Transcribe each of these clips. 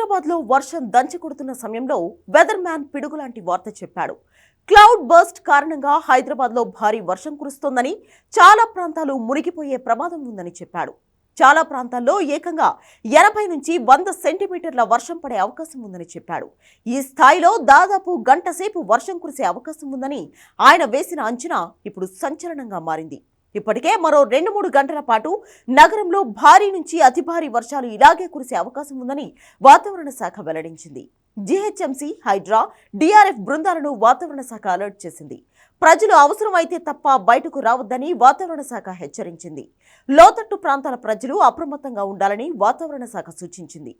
హైదరాబాద్లో వర్షం దంచకొడుతున్న సమయంలో వెదర్ మ్యాన్ పిడుగు లాంటి వార్త చెప్పాడు. క్లౌడ్ బర్స్ట్ కారణంగా హైదరాబాద్లో భారీ వర్షం కురుస్తోందని చాలా ప్రాంతాలు మునిగిపోయే ప్రమాదం ఉందని చెప్పాడు. చాలా ప్రాంతాల్లో ఏకంగా ఎనభై నుంచి వంద సెంటీమీటర్ల వర్షం పడే అవకాశం ఉందని చెప్పాడు. ఈ స్థాయిలో దాదాపు గంట సేపు వర్షం కురిసే అవకాశం ఉందని ఆయన వేసిన అంచనా ఇప్పుడు సంచలనంగా మారింది. ఇప్పటికే మరో రెండు మూడు గంటల పాటు నగరంలో భారీ నుంచి అతి భారీ వర్షాలు ఇలాగే కురిసే అవకాశం ఉందని వాతావరణ శాఖ వెల్లడించింది. జీహెచ్ఎంసీ హైడ్రా డిఆర్ఎఫ్ బృందాలను వాతావరణ శాఖ అలర్ట్ చేసింది. ప్రజలు అవసరమైతే తప్ప బయటకు రావద్దని వాతావరణ శాఖ హెచ్చరించింది. లోతట్టు ప్రాంతాల ప్రజలు అప్రమత్తంగా ఉండాలని వాతావరణ శాఖ సూచించింది.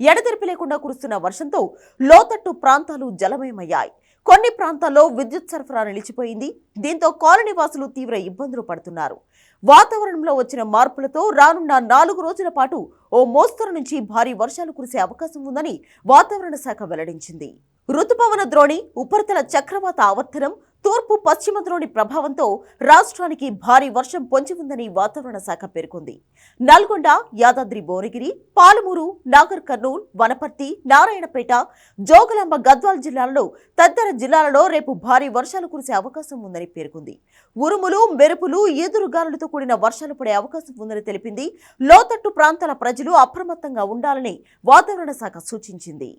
ఎడతెరిపి లేకుండా కురుస్తున్న వర్షంతో లోతట్టు ప్రాంతాలు జలమయమయ్యాయి. కొన్ని ప్రాంతాల్లో విద్యుత్ సరఫరా నిలిచిపోయింది. దీంతో కాలనీ వాసులు తీవ్ర ఇబ్బందులు పడుతున్నారు. వాతావరణంలో వచ్చిన మార్పులతో రానున్న నాలుగు రోజుల పాటు ఓ మోస్తరు నుంచి భారీ వర్షాలు కురిసే అవకాశం ఉందని వాతావరణ శాఖ వెల్లడించింది. రుతుపవన ద్రోణి ఉపరితల చక్రవాత ఆవర్తనం తూర్పు పశ్చిమ ద్రోణి ప్రభావంతో రాష్ట్రానికి భారీ వర్షం పొంచి ఉందని వాతావరణ శాఖ పేర్కొంది. నల్గొండ యాదాద్రి భువనగిరి పాలమూరు నాగర్ కర్నూలు వనపర్తి నారాయణపేట జోగులాంబ గద్వాల్ జిల్లాలలో తదితర జిల్లాలలో రేపు భారీ వర్షాలు కురిసే అవకాశం ఉందని పేర్కొంది. ఉరుములు మెరుపులు ఈదురుగాలులతో కూడిన వర్షాలు పడే అవకాశం ఉందని తెలిపింది. లోతట్టు ప్రాంతాల ప్రజలు అప్రమత్తంగా ఉండాలని వాతావరణ శాఖ సూచించింది.